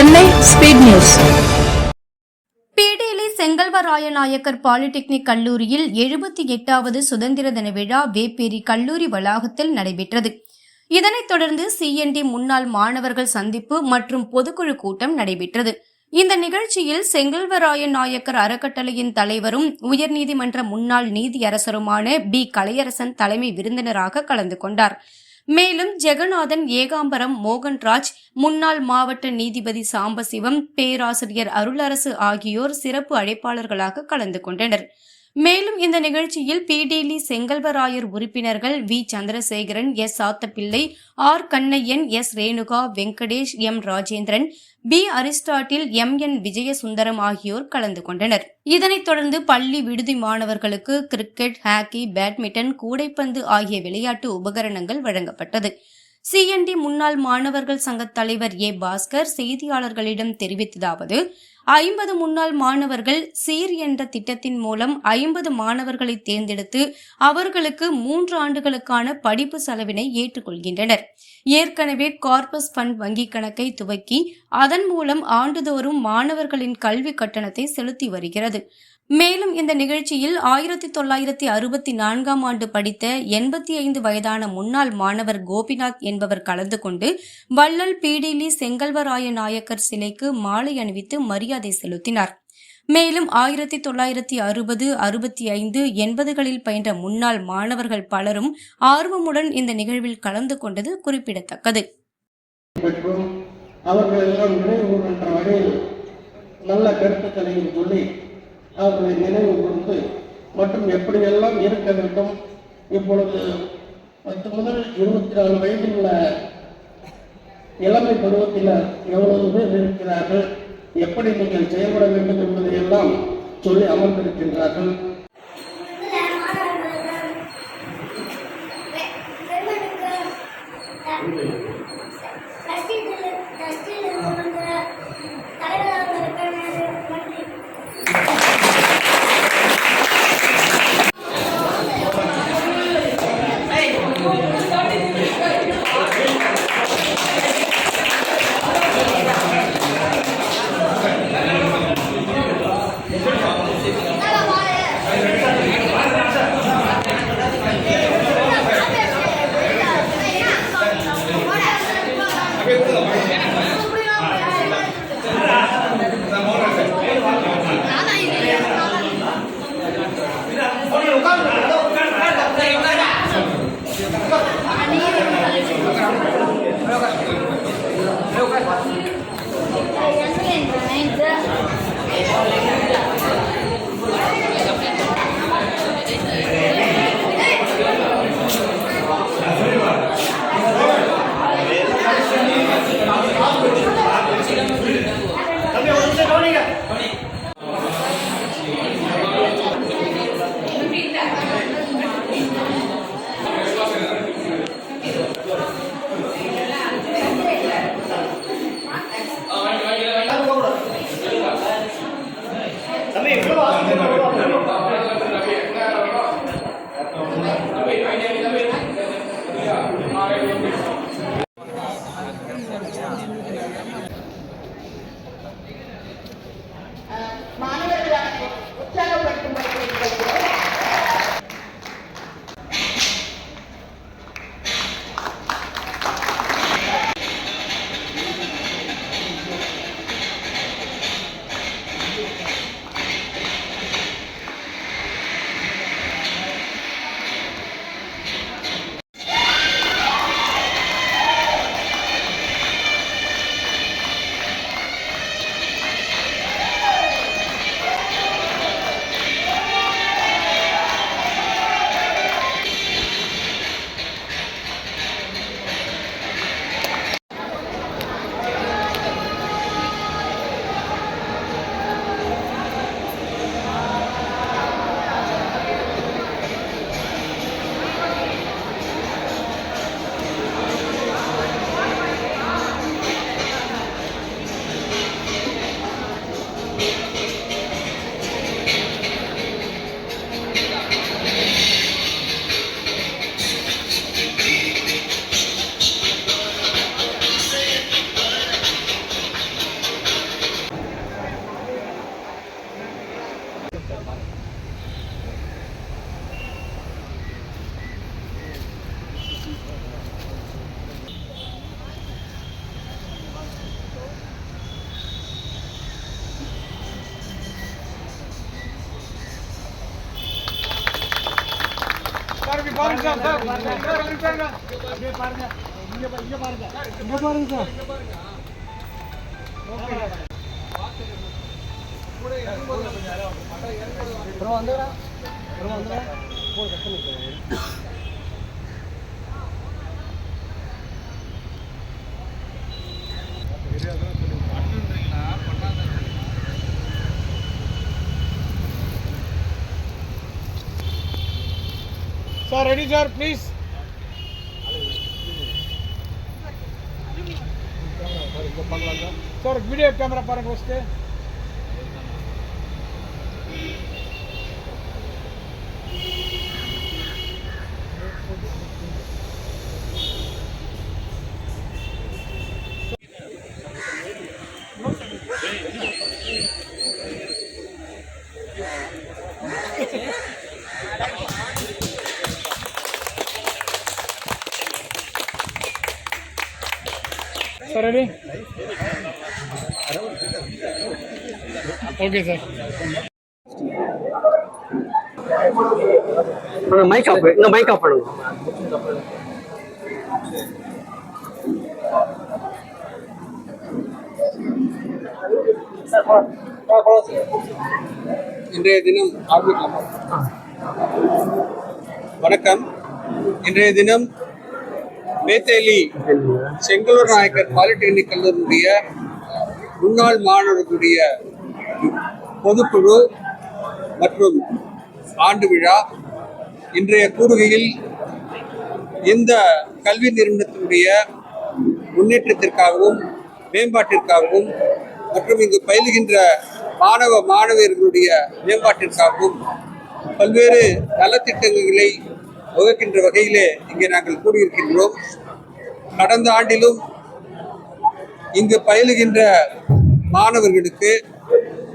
Chennai speed news. P T Lee Chengalvaraya Naicker polytechnic கல்லூரியில் எழுபத்தி எட்டாவது சுதந்திர தின விழா வேப்பேரி கல்லூரி வளாகத்தில் நடைபெற்றது. இதனைத் தொடர்ந்து சிஎன்டி முன்னாள் மாணவர்கள் சந்திப்பு மற்றும் பொதுக்குழு கூட்டம் நடைபெற்றது. இந்த நிகழ்ச்சியில் செங்கல்வராய நாயக்கர் அறக்கட்டளையின் தலைவரும் உயர்நீதிமன்ற முன்னாள் நீதியரசருமான பி. கலையரசன் தலைமை விருந்தினராக கலந்து கொண்டார். மேலும் ஜெகநாதன் ஏகாம்பரம் மோகன்ராஜ் முன்னாள் மாவட்ட நீதிபதி சாம்பசிவம் பேராசிரியர் அருளரசு ஆகியோர் சிறப்பு அழைப்பாளர்களாக கலந்து கொண்டனர். மேலும் இந்த நிகழ்ச்சியில் பிடிலி செங்கல்வராயர் உறுப்பினர்கள் V. Chandrasekaran S. Sathappillai R. Kannaiyan S. Renuka Venkatesh M. Rajendran P. Aristotle M. N. Vijayasundaram ஆகியோர் கலந்து கொண்டனர். இதனைத் தொடர்ந்து பள்ளி விடுதி மாணவர்களுக்கு கிரிக்கெட் ஹாக்கி பேட்மிண்டன் கூடைப்பந்து ஆகிய விளையாட்டு உபகரணங்கள் வழங்கப்பட்டது. சிஎன்டி முன்னாள் மாணவர்கள் சங்க தலைவர் ஏ. பாஸ்கர் செய்தியாளர்களிடம் தெரிவித்ததாவது ஐம்பது முன்னாள் மாணவர்கள் சீர் என்ற திட்டத்தின் மூலம் ஐம்பது மாணவர்களை தேர்ந்தெடுத்து அவர்களுக்கு மூன்று ஆண்டுகளுக்கான படிப்பு செலவினை ஏற்றுக்கொள்கின்றனர். ஏற்கனவே கார்பஸ் ஃபண்ட் வங்கிக் கணக்கை துவக்கி அதன் மூலம் ஆண்டுதோறும் மாணவர்களின் கல்வி கட்டணத்தை செலுத்தி வருகிறது. மேலும் இந்த நிகழ்ச்சியில் ஆயிரத்தி தொள்ளாயிரத்தி அறுபத்தி நான்காம் ஆண்டு படித்த எண்பத்தி ஐந்து வயதான முன்னாள் மாணவர் கோபிநாத் என்பவர் கலந்து கொண்டு வள்ளல் பீடிலி செங்கல்வராய நாயக்கர் சிலைக்கு மாலை அணிவித்து மரியாதை செலுத்தினார். மேலும் ஆயிரத்தி தொள்ளாயிரத்தி அறுபது அறுபத்தி ஐந்து எண்பதுகளில் பயின்ற முன்னாள் மாணவர்கள் பலரும் ஆர்வமுடன் இந்த நிகழ்வில் கலந்து கொண்டது குறிப்பிடத்தக்கது. அவர்கள் எல்லாம் நல்ல கருத்துக்களையும் சொல்லி அவர்களை நினைவு கூர்ந்து மற்றும் எப்படியெல்லாம் இருக்க வேண்டும் இப்பொழுது பத்து முதல் இருபத்தி நாலு வயதில் உள்ள இளமை பருவத்தினர் எவ்வளவு பேர் இருக்கிறார்கள்? எப்படி நீங்கள் செயல்பட வேண்டும் என்பதையெல்லாம் சொல்லி அமர்ந்திருக்கின்றார்கள். Oh, my God. Sir, please. Sir, video camera பாருங்க sir ready sir please. Sir video camera పరంగా వస్తే ready? Okay, sir. Mic off இந்த மைக் ஆஃப் பண்ணுங்க இன்றைய தினம் ஆரம்பிக்கலாமா வணக்கம் இன்றைய தினம் பேத்தேலி செங்கலூர் நாயக்கர் பாலிடெக்னிக் கல்லூரியுடைய முன்னாள் மாணவர்களுடைய பொதுக்குழு மற்றும் ஆண்டு விழா இன்றைய கூறுகையில் இந்த கல்வி நிறுவனத்தினுடைய முன்னேற்றத்திற்காகவும் மேம்பாட்டிற்காகவும் மற்றும் இங்கு பயிலுகின்ற மாணவ மாணவியர்களுடைய மேம்பாட்டிற்காகவும் பல்வேறு நலத்திட்டங்களை வகுக்கின்ற வகையிலே இங்கே நாங்கள் கூடியிருக்கின்றோம். கடந்த ஆண்டிலும் இங்கு பயிலுகின்ற மாணவர்களுக்கு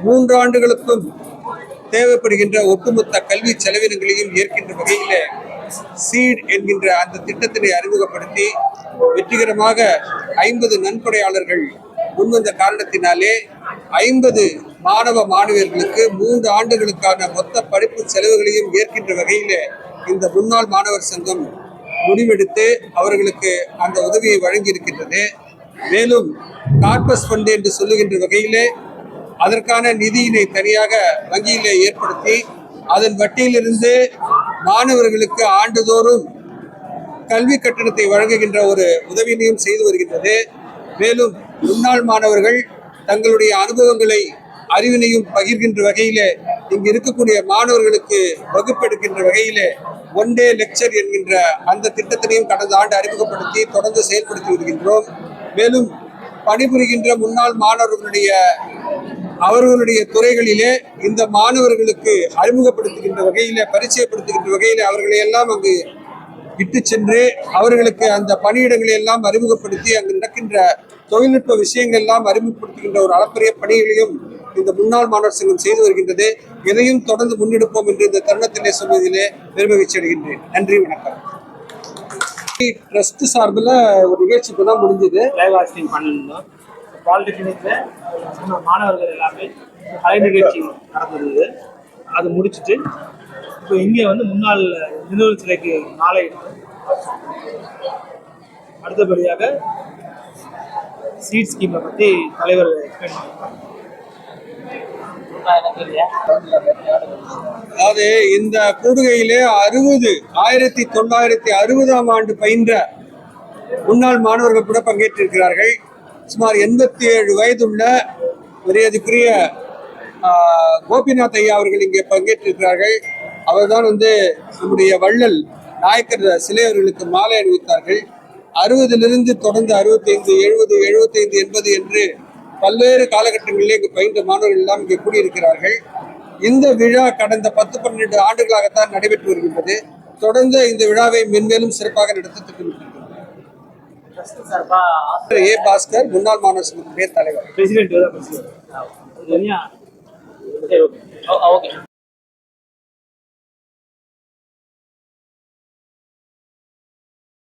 மூன்று ஆண்டுகளுக்கும் தேவைப்படுகின்ற ஒட்டுமொத்த கல்வி செலவினங்களையும் ஏற்கின்ற வகையிலே சீட் என்கின்ற அந்த திட்டத்தினை அறிமுகப்படுத்தி வெற்றிகரமாக ஐம்பது நன்கொடையாளர்கள் முன்வந்த காரணத்தினாலே ஐம்பது மாணவ மாணவியர்களுக்கு மூன்று ஆண்டுகளுக்கான மொத்த படிப்பு செலவுகளையும் ஏற்கின்ற வகையிலே இந்த முன்னாள் மாணவர் சங்கம் முடிவெடுத்து அவர்களுக்கு அந்த உதவியை வழங்கி இருக்கின்றது மேலும் கார்பஸ் ஃபண்டு என்று சொல்லுகின்ற வகையிலே அதற்கான நிதியினை தனியாக வங்கியிலே ஏற்படுத்தி அதன் வட்டியிலிருந்து மாணவர்களுக்கு ஆண்டுதோறும் கல்வி கட்டணத்தை வழங்குகின்ற ஒரு உதவியினையும் செய்து வருகின்றது. மேலும் முன்னாள் மாணவர்கள் தங்களுடைய அனுபவங்களை அறிவினையும் பகிர்கின்ற வகையிலே இங்கு இருக்கக்கூடிய மாணவர்களுக்கு வகுப்பெடுக்கின்ற வகையிலே ஒன் டே லெக்சர் என்கின்ற அந்த திட்டத்தினையும் கடந்த ஆண்டு அறிமுகப்படுத்தி தொடர்ந்து செயல்படுத்தி வருகின்றோம். மேலும் பணிபுரிகின்ற முன்னாள் மாணவர்களுடைய அவர்களுடைய துறைகளிலே இந்த மாணவர்களுக்கு அறிமுகப்படுத்துகின்ற வகையில் பரிச்சயப்படுத்துகின்ற வகையில் அவர்களை எல்லாம் அங்கு இட்டு சென்று அவர்களுக்கு அந்த பணியிடங்களை எல்லாம் அறிமுகப்படுத்தி அங்கு நடக்கின்ற தொழில்நுட்ப விஷயங்கள் எல்லாம் அறிமுகப்படுத்துகின்ற ஒரு அளப்பரிய பணிகளையும் இந்த முன்னாள் மாணவர் சங்கம் செய்து வருகின்றது. இதையும் தொடர்ந்து முன்னெடுப்போம் என்று இந்த தருணத்திலே சொல்வதிலே பெருமகிழ்ச்சி அடைகின்றேன் நன்றி வணக்கம். ட்ரஸ்ட் சார்பில் ஒரு நிகழ்ச்சி இப்போ தான் முடிஞ்சது. லைவ் ஆஸ்டிங் பண்ணிருந்தோம் பாலிடெக்னிக்ல நம்ம மாணவர்கள் எல்லாமே கலை நிகழ்ச்சி நடந்தது. அது முடிச்சிட்டு இப்போ இங்கே வந்து முன்னாள் நினைவு சிலைக்கு நாளை அடுத்தபடியாக சீட் ஸ்கீமை பற்றி தலைவர் எக்ஸ்பிளைன் அதாவது இந்த கூடுகையிலே அறுபது ஆயிரத்தி தொள்ளாயிரத்தி அறுபதாம் ஆண்டு பயின்ற முன்னாள் மாணவர்கள் கூட பங்கேற்றிருக்கிறார்கள். சுமார் எண்பத்தி ஏழு வயதுள்ள மரியாதைக்குரிய கோபிநாத் ஐயா அவர்கள் இங்கே பங்கேற்றிருக்கிறார்கள். அவர்தான் வந்து நம்முடைய வள்ளல் நாயக்கர் சிலை அவர்களுக்கு மாலை அணிவித்தார்கள். அறுபதிலிருந்து தொடர்ந்து அறுபத்தைந்து எழுபது எழுபத்தைந்து எண்பது என்று பல்வேறு காலகட்டங்களில் இங்கு பயின்ற மாணவர்கள் எல்லாம் இங்கே கூடியிருக்கிறார்கள். இந்த விழா கடந்த பத்து பன்னெண்டு ஆண்டுகளாகத்தான் நடைபெற்று வருகின்றது. தொடர்ந்து இந்த விழாவை மென்மேலும் சிறப்பாக நடத்த திட்டமிட்டிருக்கிறது. ஏ பாஸ்கர் முன்னாள் மாணவர் சங்கத்துடைய தலைவர்